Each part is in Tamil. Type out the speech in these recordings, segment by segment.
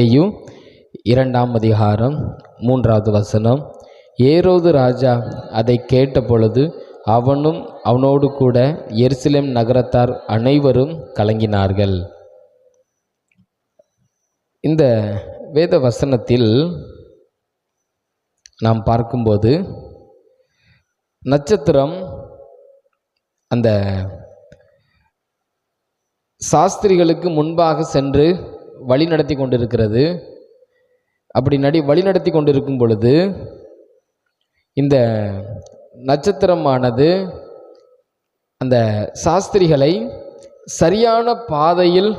ஏயும் இரண்டாம் அதிகாரம் மூன்றாவது வசனம். ஏரோது ராஜா அதை கேட்ட பொழுது அவனும் அவனோடு கூட எருசலேம் நகரத்தார் அனைவரும் கலங்கினார்கள். இந்த வேத வசனத்தில் நாம் பார்க்கும்போது நட்சத்திரம் அந்த சாஸ்திரிகளுக்கு முன்பாக சென்று வழி நடத்தி கொண்டிருக்கிறது. அப்படி நடி வழி நடத்தி கொண்டிருக்கும் பொழுது இந்த நட்சத்திரமானது அந்த சாஸ்திரிகளை சரியான பாதையில்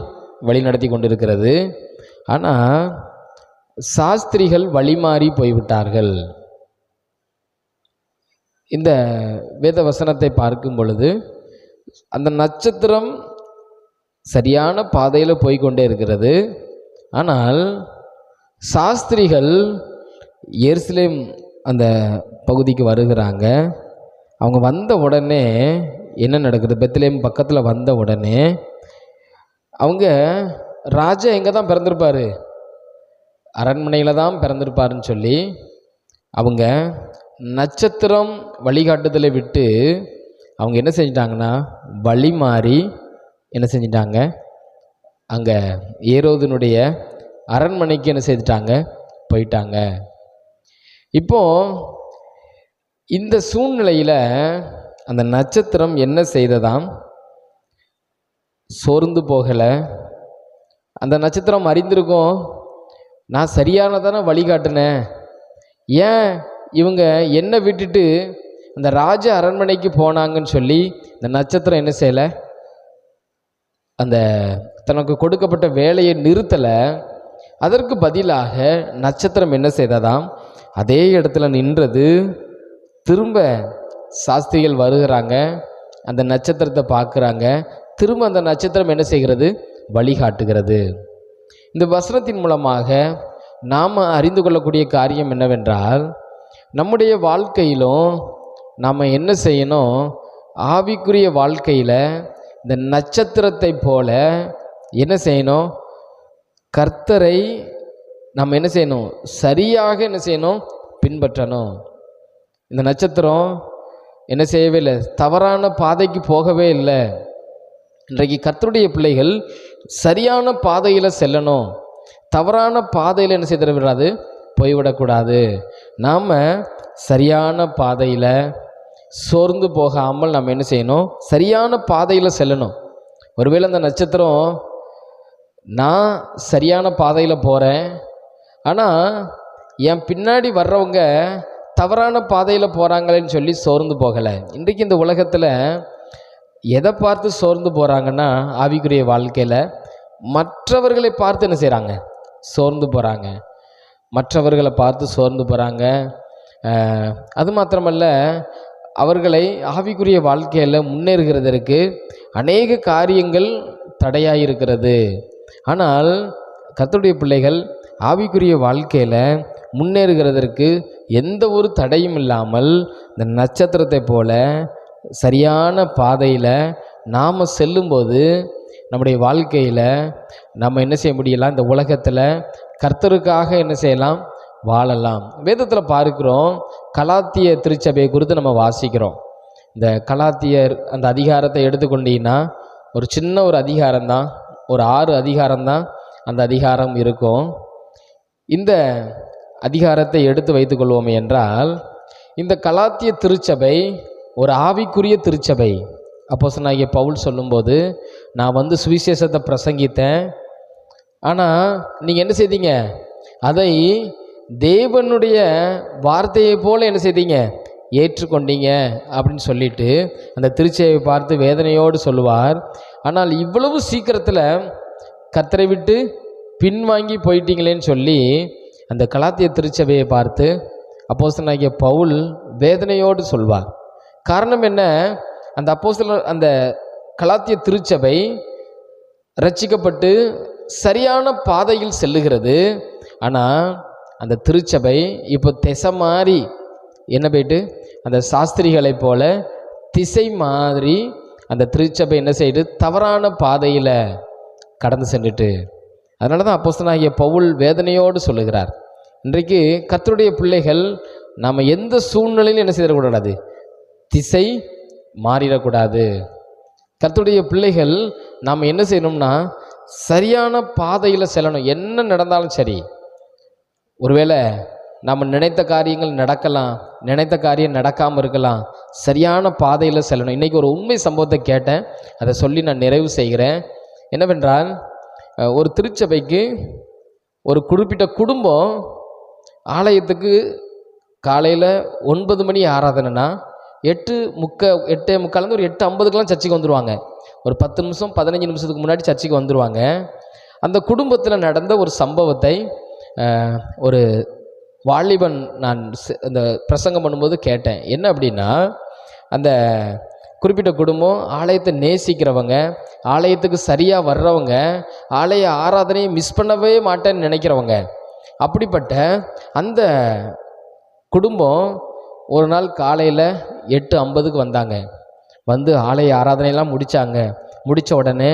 வழி நடத்தி கொண்டிருக்கிறது. ஆனால் சாஸ்திரிகள் வழிமாறி போய்விட்டார்கள். இந்த வேத வசனத்தை பார்க்கும் பொழுது அந்த நட்சத்திரம் சரியான பாதையில் போய்க்கொண்டே இருக்கிறது. ஆனால் சாஸ்திரிகள் எருசலேம் அந்த பகுதிக்கு வருகிறாங்க. அவங்க வந்த உடனே என்ன நடக்குது? பெத்லேம் பக்கத்தில் வந்த உடனே அவங்க ராஜா எங்கே தான் பிறந்திருப்பார்? அரண்மனையில் தான் பிறந்திருப்பாருன்னு சொல்லி அவங்க நட்சத்திரம் வழிகாட்டுதலை விட்டு அவங்க என்ன செஞ்சிட்டாங்கன்னா வழி மாறி என்ன செஞ்சிட்டாங்க? அங்கே ஏரோதனுடைய அரண்மனைக்கு என்ன செய்துட்டாங்க? போயிட்டாங்க. இப்போ இந்த சூழ்நிலையில் அந்த நட்சத்திரம் என்ன செய்ததாம்? சோர்ந்து போகலை. அந்த நட்சத்திரம் அறிந்திருக்கும். நான் சரியானதானே வழிகாட்டினேன் ஏன்? இவங்க என்னை விட்டுட்டு அந்த ராஜ அரண்மனைக்கு போனாங்கன்னு சொல்லி இந்த நட்சத்திரம் என்ன செய்யலை? அந்த தனக்கு கொடுக்கப்பட்ட வேலையை நிறுத்தலை. அதற்கு பதிலாக நட்சத்திரம் என்ன செய்ததாம்? அதே இடத்துல நின்றது. திரும்ப சாஸ்திரிகள் வருகிறாங்க. அந்த நட்சத்திரத்தை பார்க்குறாங்க. திரும்ப அந்த நட்சத்திரம் என்ன செய்கிறது? வழிகாட்டுகிறது. இந்த வசனத்தின் மூலமாக நாம் அறிந்து கொள்ளக்கூடிய காரியம் என்னவென்றால் நம்முடைய வாழ்க்கையிலும் நாம் என்ன செய்யணும்? ஆவிக்குரிய வாழ்க்கையில் இந்த நட்சத்திரத்தை போல என்ன செய்யணும்? கர்த்தரை நம்ம என்ன செய்யணும்? சரியாக என்ன செய்யணும்? பின்பற்றணும். இந்த நட்சத்திரம் என்ன செய்யவே இல்லை. தவறான பாதைக்கு போகவே இல்லை. இன்றைக்கு கர்த்தருடைய பிள்ளைகள் சரியான பாதையில் செல்லணும். தவறான பாதையில் என்ன செய்த விடாது போய்விடக்கூடாது. நாம் சரியான பாதையில் சோர்ந்து போகாமல் நம்ம என்ன செய்யணும்? சரியான பாதையில் செல்லணும். ஒருவேளை அந்த நட்சத்திரம் நான் சரியான பாதையில் போகிறேன் ஆனால் என் பின்னாடி வர்றவங்க தவறான பாதையில் போகிறாங்களேன்னு சொல்லி சோர்ந்து போகலை. இன்றைக்கு இந்த உலகத்தில் எதை பார்த்து சோர்ந்து போகிறாங்கன்னா ஆவிக்குரிய வாழ்க்கையில் மற்றவர்களை பார்த்து என்ன செய்கிறாங்க சோர்ந்து போகிறாங்க மற்றவர்களை பார்த்து சோர்ந்து போகிறாங்க அது மாத்திரமல்ல அவர்களை ஆவிக்குரிய வாழ்க்கையில் முன்னேறுகிறதற்கு அநேக காரியங்கள் தடையாக இருக்கிறது ஆனால் கத்தருடைய பிள்ளைகள் ஆவிக்குரிய வாழ்க்கையில் முன்னேறுகிறதற்கு எந்த ஒரு தடையும் இல்லாமல் இந்த நட்சத்திரத்தை போல சரியான பாதையில் நாம் செல்லும்போது நம்முடைய வாழ்க்கையில் நம்ம என்ன செய்ய முடியலாம்? இந்த உலகத்தில் கர்த்தருக்காக என்ன செய்யலாம்? வாழலாம். வேதத்தில் பார்க்குறோம் கலாத்திய திருச்சபையை குறித்து நம்ம வாசிக்கிறோம். இந்த கலாத்தியர் அந்த அதிகாரத்தை எடுத்துக்கொண்டீங்கன்னா ஒரு சின்ன ஒரு அதிகாரம் தான் ஒரு ஆறு அதிகாரம்தான் அந்த அதிகாரம் இருக்கும். இந்த அதிகாரத்தை எடுத்து வைத்துக்கொள்வோம் என்றால் இந்த கலாத்திய திருச்சபை ஒரு ஆவிக்குரிய திருச்சபை. அப்போ சொன்னாகிய பவுல் சொல்லும்போது நான் வந்து சுவிசேஷத்தை பிரசங்கித்தேன். ஆனால் நீங்கள் என்ன செய்தீங்க? அதை தேவனுடைய வார்த்தையை போல் என்ன செய்தீங்க? ஏற்றுக்கொண்டீங்க அப்படின்னு சொல்லிட்டு அந்த திருச்சபையை பார்த்து வேதனையோடு சொல்லுவார். ஆனால் இவ்வளவு சீக்கிரத்தில் கத்தரை விட்டு பின்வாங்கி போயிட்டீங்களேன்னு சொல்லி அந்த கலாத்திய திருச்சபையை பார்த்து அப்போசனாகிய பவுல் வேதனையோடு சொல்வார். காரணம் என்ன? அந்த அப்போஸ்தலர் அந்த கலாத்திய திருச்சபை ரட்சிக்கப்பட்டு சரியான பாதையில் செல்லுகிறது. ஆனால் அந்த திருச்சபை இப்போ திசை மாறி என்ன போயிட்டு? அந்த சாஸ்திரிகளைப் போல திசை மாதிரி அந்த திருச்சபை என்ன செய்யுது தவறான பாதையில் கடந்து சென்றுட்டு. அதனால தான் அப்போஸ்தனாகிய பவுல் வேதனையோடு சொல்லுகிறார். இன்றைக்கு கத்தருடைய பிள்ளைகள் நாம் எந்த சூழ்நிலையிலும் என்ன செய்திடக்கூடாது? திசை மாறிடக்கூடாது. கத்துடைய பிள்ளைகள் நாம் என்ன செய்யணும்னா சரியான பாதையில் செல்லணும். என்ன நடந்தாலும் சரி. ஒருவேளை நம்ம நினைத்த காரியங்கள் நடக்கலாம் நினைத்த காரியம் நடக்காமல் இருக்கலாம் சரியான பாதையில் செல்லணும். இன்றைக்கி ஒரு உண்மை சம்பவத்தை கேட்டேன். அதை சொல்லி நான் நிறைவு செய்கிறேன். என்னவென்றால் ஒரு திருச்சபைக்கு ஒரு குறிப்பிட்ட குடும்பம் ஆலயத்துக்கு காலையில் ஒன்பது மணி ஆராதனைனா எட்டு முக்க எட்டே முக்காலேருந்து ஒரு எட்டு ஐம்பதுக்கெலாம் சர்ச்சைக்கு வந்துடுவாங்க ஒரு பத்து நிமிஷம் பதினஞ்சு நிமிஷத்துக்கு முன்னாடி சர்ச்சைக்கு வந்துடுவாங்க அந்த குடும்பத்தில் நடந்த ஒரு சம்பவத்தை ஒரு வாலிபன் நான் அந்த பிரசங்கம் பண்ணும்போது கேட்டேன். என்ன அப்படின்னா அந்த குறிப்பிட்ட குடும்பம் ஆலயத்தை நேசிக்கிறவங்க ஆலயத்துக்கு சரியாக வர்றவங்க ஆலய ஆராதனையை மிஸ் பண்ணவே மாட்டேன்னு நினைக்கிறவங்க. அப்படிப்பட்ட அந்த குடும்பம் ஒரு நாள் காலையில் எட்டு ஐம்பதுக்கு வந்தாங்க. வந்து ஆலய ஆராதனையெல்லாம் முடித்தாங்க முடித்த உடனே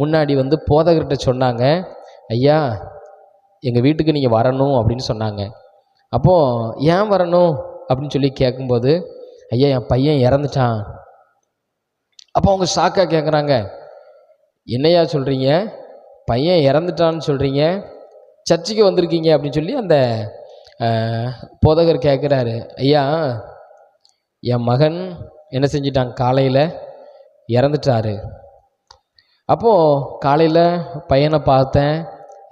முன்னாடி வந்து போதகர்கிட்ட சொன்னாங்க ஐயா எங்கள் வீட்டுக்கு நீங்கள் வரணும் அப்படின்னு சொன்னாங்க. அப்போது ஏன் வரணும்? அப்படின்னு சொல்லி கேட்கும்போது ஐயா என் பையன் இறந்துட்டான். அப்போ அவங்க ஷாக்காக கேட்குறாங்க என்னையா சொல்கிறீங்க பையன் இறந்துட்டான்னு சொல்கிறீங்க சர்ச்சுக்கு வந்திருக்கீங்க? அப்படின்னு சொல்லி அந்த போதகர் கேட்குறாரு ஐயா என் மகன் என்ன செஞ்சிட்டாங்க காலையில் இறந்துட்டாரு. அப்போது காலையில் பையனை பார்த்தேன்.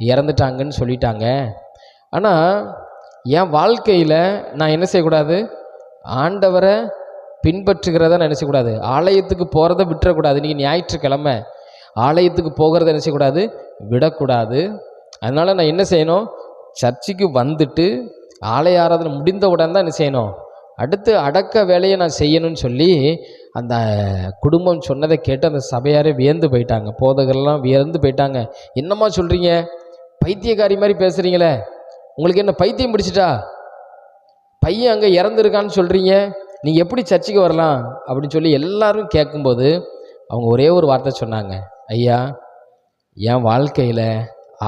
இறந்துட்டாங்கன்னு சொல்லிட்டாங்க. ஆனால் என் வாழ்க்கையில் நான் என்ன செய்யக்கூடாது? ஆண்டவரை பின்பற்றுகிறத நினச்சக்கூடாது ஆலயத்துக்கு போகிறத விட்டுறக்கூடாது. நீங்கள் ஞாயிற்றுக்கிழமை. ஆலயத்துக்கு போகிறத நினச்சக்கூடாது விடக்கூடாது. அதனால் நான் என்ன செய்யணும்? சர்ச்சுக்கு வந்துட்டு ஆலய ஆராதனை முடிந்த உடனே தான் என்ன செய்யணும்? அடுத்து அடக்க வேலையை நான் செய்யணும்னு சொல்லி அந்த குடும்பம் சொன்னதை கேட்டு அந்த சபையாரே வியந்து போயிட்டாங்க. போதகர்லாம் வியந்து போயிட்டாங்க. என்னம்மா சொல்கிறீங்க பைத்தியக்காரி மாதிரி பேசுகிறீங்களே உங்களுக்கு என்ன பைத்தியம் பிடிச்சிட்டா? பையன் அங்கே இறந்துருக்கான்னு சொல்கிறீங்க நீங்கள் எப்படி சர்ச்சுக்கு வரலாம் அப்படின்னு சொல்லி எல்லாரும் கேட்கும்போது அவங்க ஒரே ஒரு வார்த்தை சொன்னாங்க. ஐயா என் வாழ்க்கையில்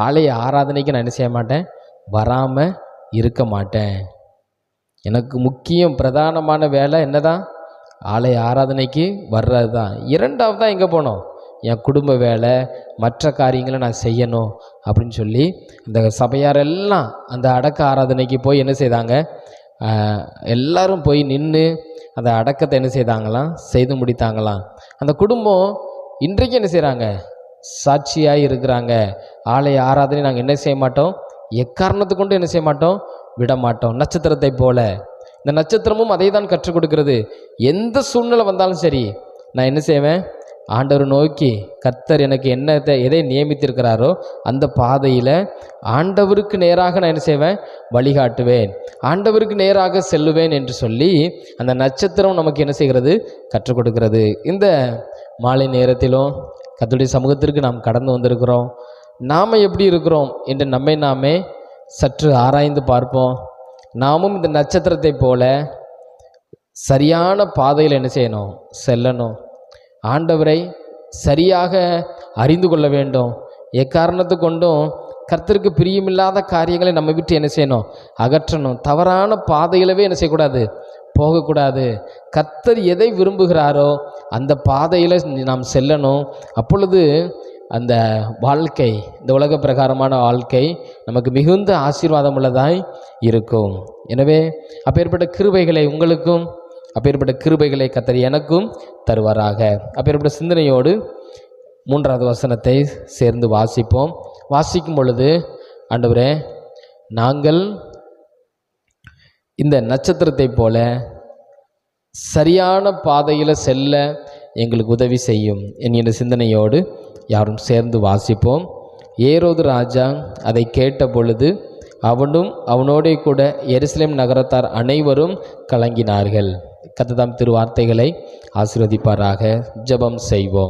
ஆலய ஆராதனைக்கு நான் என்ன செய்ய மாட்டேன்? வராமல் இருக்க மாட்டேன். எனக்கு முக்கியம் பிரதானமான வேலை என்ன தான் ஆலய ஆராதனைக்கு வர்றது தான் இரண்டாவது தான் எங்கே போனோம்? என் குடும்ப வேலை மற்ற காரியங்களை நான் செய்யணும் அப்படின்னு சொல்லி இந்த சபையார் எல்லாம் அந்த அடக்க ஆராதனைக்கு போய் என்ன செய்தாங்க? எல்லாரும் போய் நின்று அந்த அடக்கத்தை என்ன செய்தாங்களாம்? செய்து முடித்தாங்களாம். அந்த குடும்பம் இன்றைக்கு என்ன செய்கிறாங்க சாட்சியாக இருக்கிறாங்க. ஆலய ஆராதனை நாங்கள் என்ன செய்ய மாட்டோம்? எக்காரணத்து கொண்டு என்ன செய்ய மாட்டோம்? விட மாட்டோம். நட்சத்திரத்தை போல. இந்த நட்சத்திரமும் அதை தான் கற்றுக் கொடுக்கிறது. எந்த சூழ்நிலை வந்தாலும் சரி நான் என்ன செய்வேன்? ஆண்டவர் நோக்கி கர்த்தர் எனக்கு என்ன எதை நியமித்திருக்கிறாரோ அந்த பாதையில் ஆண்டவருக்கு நேராக நான் என்ன செய்வேன்? வழிகாட்டுவேன். ஆண்டவருக்கு நேராக செல்லுவேன் என்று சொல்லி அந்த நட்சத்திரம் நமக்கு என்ன செய்கிறது? கற்றுக் கொடுக்கிறது. இந்த மாலை நேரத்திலும் கத்துடைய சமூகத்திற்கு நாம் கடந்து வந்திருக்கிறோம். நாம் எப்படி இருக்கிறோம் என்று நம்மை நாமே சற்று ஆராய்ந்து பார்ப்போம். நாமும் இந்த நட்சத்திரத்தை போல சரியான பாதையில் என்ன செய்யணும்? செல்லணும். ஆண்டவரை சரியாக அறிந்து கொள்ள வேண்டும். எக்காரணத்து கொண்டும் கர்த்தருக்கு பிரியமில்லாத காரியங்களை நம்ம விட்டு என்ன செய்யணும்? அகற்றணும். தவறான பாதையிலவே என்ன செய்யக்கூடாது? போகக்கூடாது. கர்த்தர் எதை விரும்புகிறாரோ அந்த பாதையில் நாம் செல்லணும். அப்பொழுது அந்த வாழ்க்கை இந்த உலக பிரகாரமான வாழ்க்கை நமக்கு மிகுந்த ஆசீர்வாதம் உள்ளதாய் இருக்கும். எனவே அப்பேற்பட்ட கிருபைகளை உங்களுக்கும் அப்பேற்பட்ட கிருபைகளை கத்தர் எனக்கும் தருவாராக. அப்பேற்பட்ட சிந்தனையோடு மூன்றாவது வசனத்தை சேர்ந்து வாசிப்போம். வாசிக்கும் பொழுது ஆண்டவரே நாங்கள் இந்த நட்சத்திரத்தை போல சரியான பாதையில் செல்ல எங்களுக்கு உதவி செய்யும் என்கிற சிந்தனையோடு யாரும் சேர்ந்து வாசிப்போம். ஏரோது ராஜா அதை கேட்ட பொழுது அவனும் அவனோடே கூட எருசலேம் நகரத்தார் அனைவரும் கலங்கினார்கள். கத்ததாம் திருவார்த்தைகளை ஆசீர்வதிப்பாராக. ஜெபம் செய்வோம்.